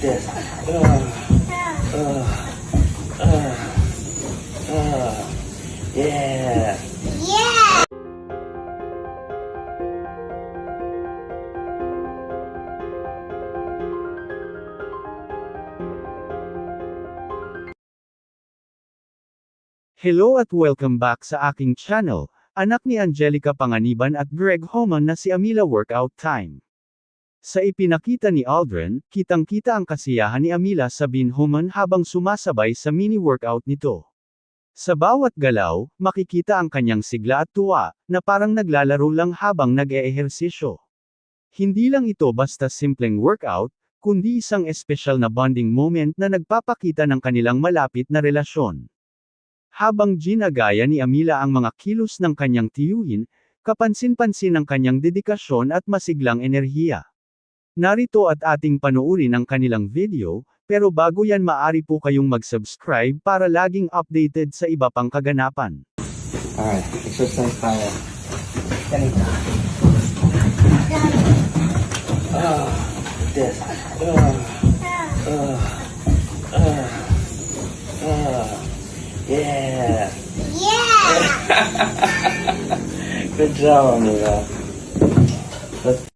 this. Uh, uh, uh, uh, yeah. Yeah! Hello at welcome back sa aking channel, anak ni Angelica Panganiban at Greg Homan na si Amila Workout Time. Sa ipinakita ni Aldrin, kitang-kita ang kasiyahan ni Amila sa Bin Homan habang sumasabay sa mini workout nito. Sa bawat galaw, makikita ang kanyang sigla at tuwa, na parang naglalaro lang habang nag-eehersisyo. Hindi lang ito basta simpleng workout, kundi isang espesyal na bonding moment na nagpapakita ng kanilang malapit na relasyon. Habang ginagaya ni Amila ang mga kilos ng kanyang tiyuhin, kapansin-pansin ang kanyang dedikasyon at masiglang enerhiya. Narito at ating panuurin ang kanilang video, pero bago yan maari po kayong mag-subscribe para laging updated sa iba pang kaganapan. Alright, exercise tayo. Ganito. Ah, this. Uh, uh, uh, uh, yeah. Yeah! Good job, Amira. Let's